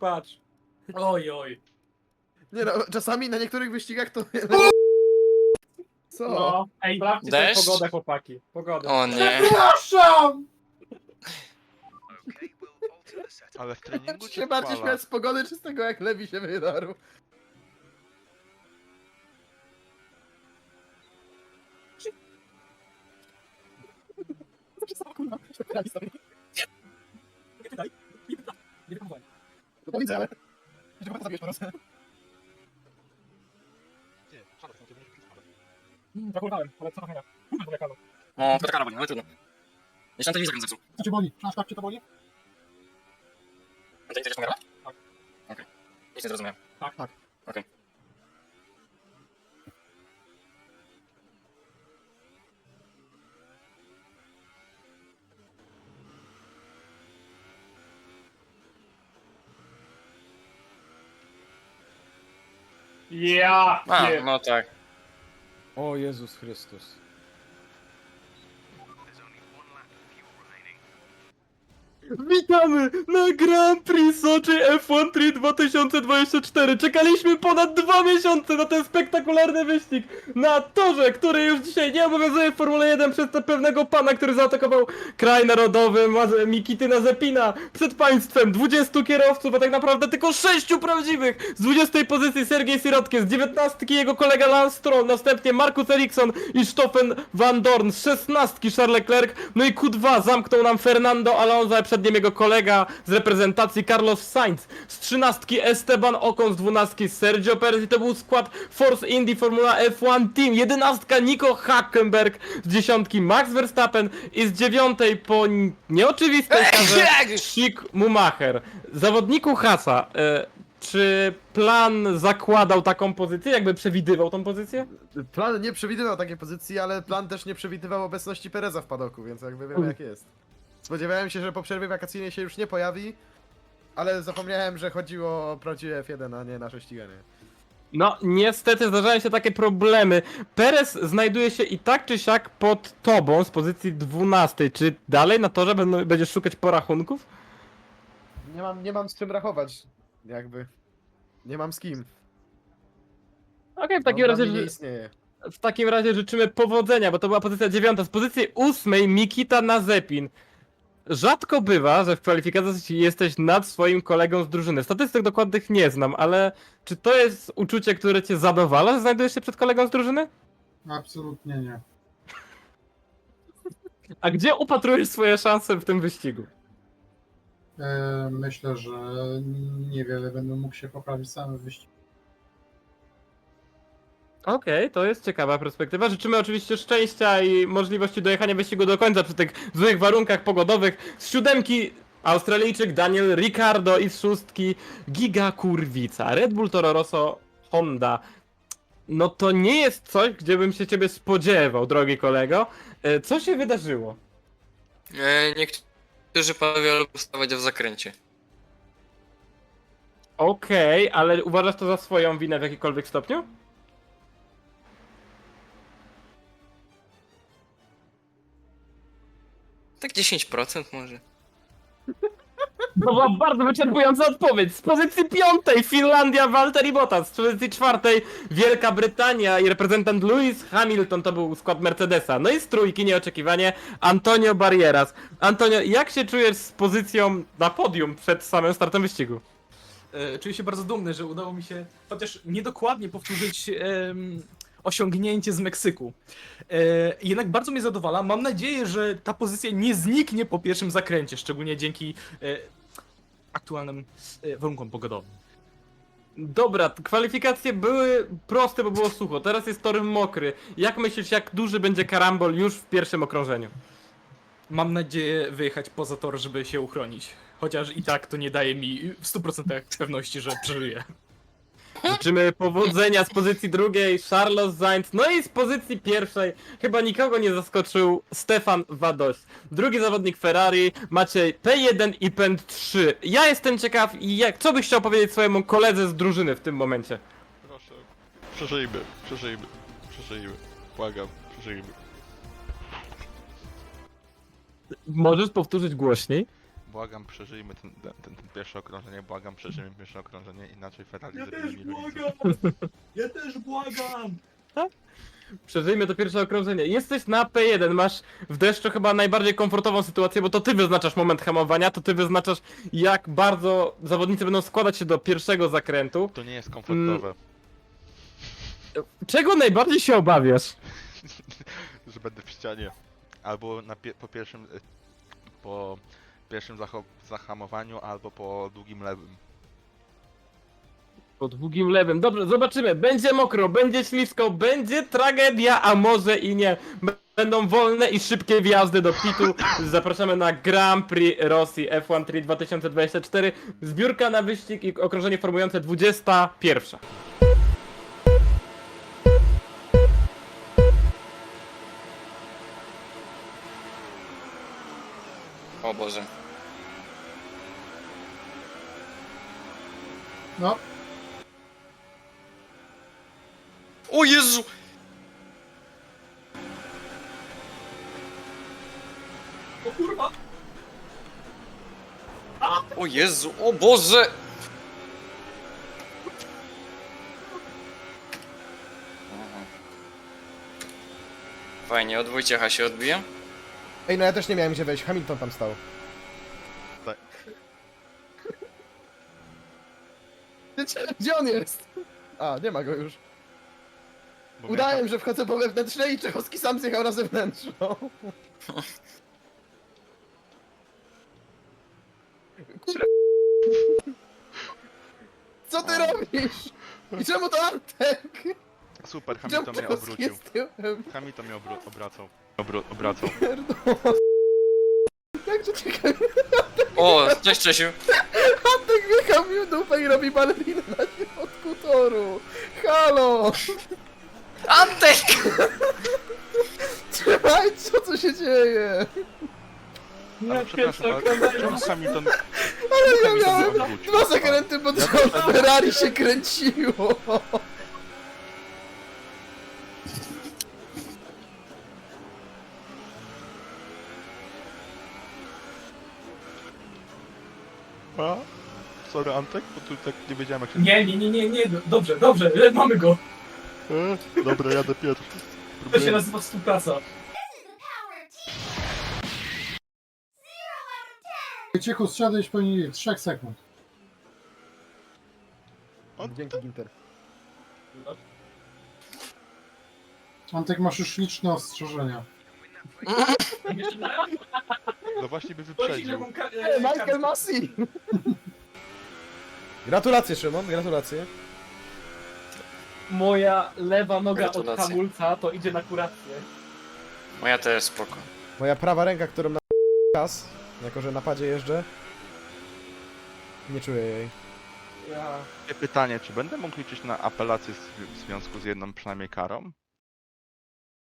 patrz. Oj, oj. Nie no, czasami na niektórych wyścigach to... Co? No, Ej, sprawdźcie sobie Deszcz? pogodę, chłopaki. Pogodę. O nie. Przepraszam! Ale w treningu Czy się bardziej śmiać z pogody, czy z tego jak Lewi się wydarł? No widzę, ale... Czego to zabijesz po prostu? Nie, szanowni, to będzie przypadek. Zakurwałem, ale co trochę Kurwa, to lekało. O, to kara boli, ale trudno. Jeszcze na telewizor zepsuł. Co cię boli? Przepraszam, cię to boli? A to nie umiera? Tak. Okej. Nic nie zrozumiałem. Tak, tak. Okej. Ja! A, no tak. O Jezus Chrystus. Witamy na Grand Prix Sochi F1 3 2024. Czekaliśmy ponad dwa miesiące na ten spektakularny wyścig na torze, który już dzisiaj nie obowiązuje w Formule 1 przez te pewnego pana, który zaatakował kraj narodowy Mikityna Zepina przed państwem 20 kierowców, a tak naprawdę tylko 6 prawdziwych. Z 20 pozycji Sergiej Sirotkie, z 19 jego kolega Lance Stroll, następnie Markus Eriksson i Stoffen Van Dorn, z 16 Charles Leclerc, no i Q2 zamknął nam Fernando Alonso, a przed nim jego kolega z reprezentacji Carlos Sainz, z 13 Esteban Ocon, z 12 Sergio Perez i to był skład Force Indy Formula F1 Team, 11 Nico Hülkenberg, z 10 Max Verstappen i z 9 po nieoczywistej karze Schick Mumacher. Zawodniku Hasa, e, czy plan zakładał taką pozycję, jakby przewidywał tą pozycję? Plan nie przewidywał takiej pozycji, ale plan też nie przewidywał obecności Pereza w padoku, więc jakby wiemy jak jest. Spodziewałem się, że po przerwie wakacyjnej się już nie pojawi, ale zapomniałem, że chodziło o prawdziwe F1, a nie nasze ściganie. No, niestety zdarzają się takie problemy. Perez znajduje się i tak czy siak pod tobą z pozycji 12. Czy dalej na torze będą, będziesz szukać porachunków? Nie mam, nie mam z czym rachować, jakby. Nie mam z kim. Okej, w takim dla razie... nie istnieje. W takim razie życzymy powodzenia, bo to była pozycja dziewiąta. Z pozycji ósmej Mikita Nazepin. Rzadko bywa, że w kwalifikacji jesteś nad swoim kolegą z drużyny. Statystyk dokładnych nie znam, ale czy to jest uczucie, które cię zadowala, że znajdujesz się przed kolegą z drużyny? Absolutnie nie. A gdzie upatrujesz swoje szanse w tym wyścigu? E, myślę, że niewiele będę mógł się poprawić sam w wyścigu. Okej, to jest ciekawa perspektywa. Życzymy oczywiście szczęścia i możliwości dojechania wyścigu do końca przy tych złych warunkach pogodowych. Z siódemki Australijczyk Daniel Ricardo i z szóstki Giga Kurwica. Red Bull Toro Rosso Honda. No to nie jest coś, gdzie bym się ciebie spodziewał, drogi kolego. E, Co się wydarzyło? E, niektórzy panowie lubią stawać w zakręcie. Okej, ale uważasz to za swoją winę w jakikolwiek stopniu? Tak 10% może. To była bardzo wyczerpująca odpowiedź. Z pozycji piątej Finlandia, Valtteri Bottas. Z pozycji czwartej Wielka Brytania i reprezentant Lewis Hamilton to był skład Mercedesa. No i z trójki nieoczekiwanie Antonio Barrieras. Antonio, jak się czujesz z pozycją na podium przed samym startem wyścigu? E, Czuję się bardzo dumny, że udało mi się chociaż niedokładnie powtórzyć em, osiągnięcie z Meksyku. E, jednak bardzo mnie zadowala. Mam nadzieję, że ta pozycja nie zniknie po pierwszym zakręcie, szczególnie dzięki e, aktualnym e, warunkom pogodowym. Dobra, kwalifikacje były proste, bo było sucho. Teraz jest tor mokry. Jak myślisz, jak duży będzie karambol już w pierwszym okrążeniu? Mam nadzieję wyjechać poza tor, żeby się uchronić. Chociaż i tak to nie daje mi w 100% pewności, że przeżyję. Życzymy powodzenia z pozycji drugiej, Charles Sainz, no i z pozycji pierwszej chyba nikogo nie zaskoczył Stefan Wadoś. Drugi zawodnik Ferrari, Maciej P1 i Pęd 3. Ja jestem ciekaw, jak, co byś chciał powiedzieć swojemu koledze z drużyny w tym momencie? Proszę. Przeżyjmy, przeżyjmy, przeżyjmy. Błagam, przeżyjmy. Możesz powtórzyć głośniej? Błagam, przeżyjmy ten, ten, ten, ten pierwsze okrążenie, błagam, przeżyjmy pierwsze okrążenie, inaczej Ferrari Ja też błagam! Ja też błagam! Przeżyjmy to pierwsze okrążenie. Jesteś na P1, masz w deszczu chyba najbardziej komfortową sytuację, bo to ty wyznaczasz moment hamowania, to ty wyznaczasz jak bardzo zawodnicy będą składać się do pierwszego zakrętu. To nie jest komfortowe, Czego najbardziej się obawiasz? że będę w ścianie. Albo na pie po pierwszym... y, po pierwszym zahamowaniu, albo po długim lewym. Po długim lewym. Dobrze, zobaczymy. Będzie mokro, będzie ślisko, będzie tragedia, a może i nie. Będą wolne i szybkie wjazdy do pitu. Zapraszamy na Grand Prix Rosji F1 3 2024. Zbiórka na wyścig i okrążenie formujące 21. O Boże. No, O Jezu! O kurwa! O Jezu, o Boże! Aha. Fajnie, od Wojciecha się odbiję. Ej, no ja też nie miałem gdzie wejść, Hamilton tam stał. Gdzie, gdzie on jest? A, nie ma go już. Bo Udałem, że wchodzę po wewnętrznej i Czechowski sam zjechał na zewnętrzną. Kurwa. Co ty robisz? I czemu to Antek? miał- Super, Czemu Hamilton mnie Czechowski obrócił. jest tyłem? Hamilton mnie obro obracał. Obro obracał. Pierdolę. Jak to ciekawe? O, cześć Czesiu. Antek wjechał mi w dupę i robi balerinę na środku toru. Halo! Antek! Trzymaj, co tu się dzieje? Ale przepraszam, ale czemu Hamilton... Ale ja miałem dwa zakręty pod rząd, Ferrari się kręciło. Sorry Antek, bo tu tak nie wiedziałem jak się... Nie, nie, nie, nie, nie, dobrze, dobrze, mamy go. E, Dobra, jadę pierwszy. To się Próbuję... nazywa współpraca. Cichu, zsiadłeś po niej 3 sekund. Dzięki Ginter. Antek, masz już liczne ostrzeżenia. No właśnie by wyprzedził. ka- e, Michael kartę. Gratulacje Szymon, gratulacje. Moja lewa noga od hamulca to idzie na kurację. Moja też spoko. Moja prawa ręka, którą na kas, jako że na padzie jeżdżę, nie czuję jej. Ja... Pytanie, czy będę mógł liczyć na apelację w związku z jedną przynajmniej karą?